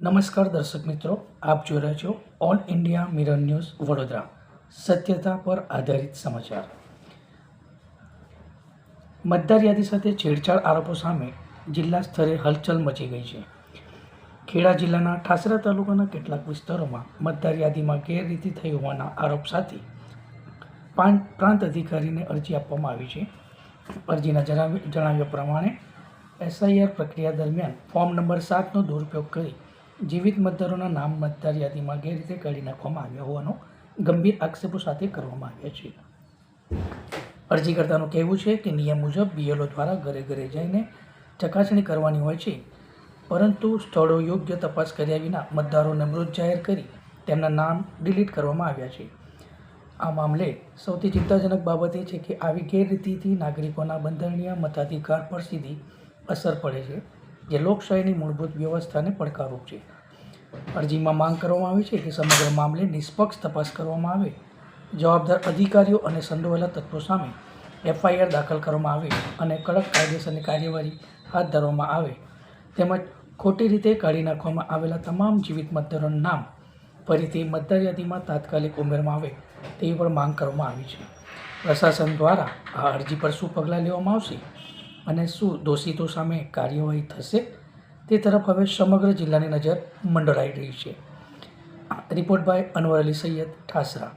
નમસ્કાર દર્શક મિત્રો, આપ જોઈ રહ્યા છો All India Mirror News Vadodara, સત્યતા પર આધારિત સમાચાર. મતદાર યાદી સાથે છેડછાડ આરોપો સામે જિલ્લા સ્તરે હલચલ મચી ગઈ છે. ખેડા જિલ્લાના ઠાસરા તાલુકાના કેટલાક વિસ્તારોમાં મતદાર યાદીમાં ગેરરીતિ થઈ હોવાના આરોપ સાથે પ્રાંત અધિકારીને અરજી આપવામાં આવી છે. અરજીના જણાવી જણાવ્યા પ્રમાણે, એસઆઈઆર પ્રક્રિયા દરમિયાન ફોર્મ નંબર સાતનો દુરુપયોગ કરી જીવિત મતદારોના નામ મતદાર યાદીમાં ગેરરીતે કાઢી નાખવામાં આવ્યા હોવાનો ગંભીર આક્ષેપો સાથે કરવામાં આવ્યા છે. અરજીકર્તાનું કહેવું છે કે નિયમ મુજબ બીએલઓ દ્વારા ઘરે ઘરે જઈને ચકાસણી કરવાની હોય છે. પરંતુ સ્થળો યોગ્ય તપાસ કર્યા વિના મતદારોને મૃત જાહેર કરી તેમના નામ ડિલીટ કરવામાં આવ્યા છે. આ મામલે સૌથી ચિંતાજનક બાબત એ છે કે આવી ગેરરીતિથી નાગરિકોના બંધારણીય મતાધિકાર પર સીધી અસર પડે છે, જે લોકશાહીની મૂળભૂત વ્યવસ્થાને પડકારરૂપ છે. અરજીમાં માંગ કરવામાં આવી છે કે સમગ્ર મામલે નિષ્પક્ષ તપાસ કરવામાં આવે. જવાબદાર અધિકારીઓ અને સંડોવાયેલા તત્વો સામે એફઆઈઆર દાખલ કરવામાં આવે અને કડક કાયદેસરની કાર્યવાહી હાથ ધરવામાં આવે. તેમજ ખોટી રીતે કાઢી નાખવામાં આવેલા તમામ જીવિત મતદારોનું નામ ફરીથી મતદાર યાદીમાં તાત્કાલિક ઉમેરવામાં આવે તેવી પણ માંગ કરવામાં આવી છે. પ્રશાસન દ્વારા આ અરજી પર શું પગલાં લેવામાં આવશે અને શું દોષિતો સામે કાર્યવાહી થશે? તે તરફ હવે સમગ્ર જિલ્લાની નજર મંડળાઈ રહી છે. Report by Anwar Ali Sayyed Thasra.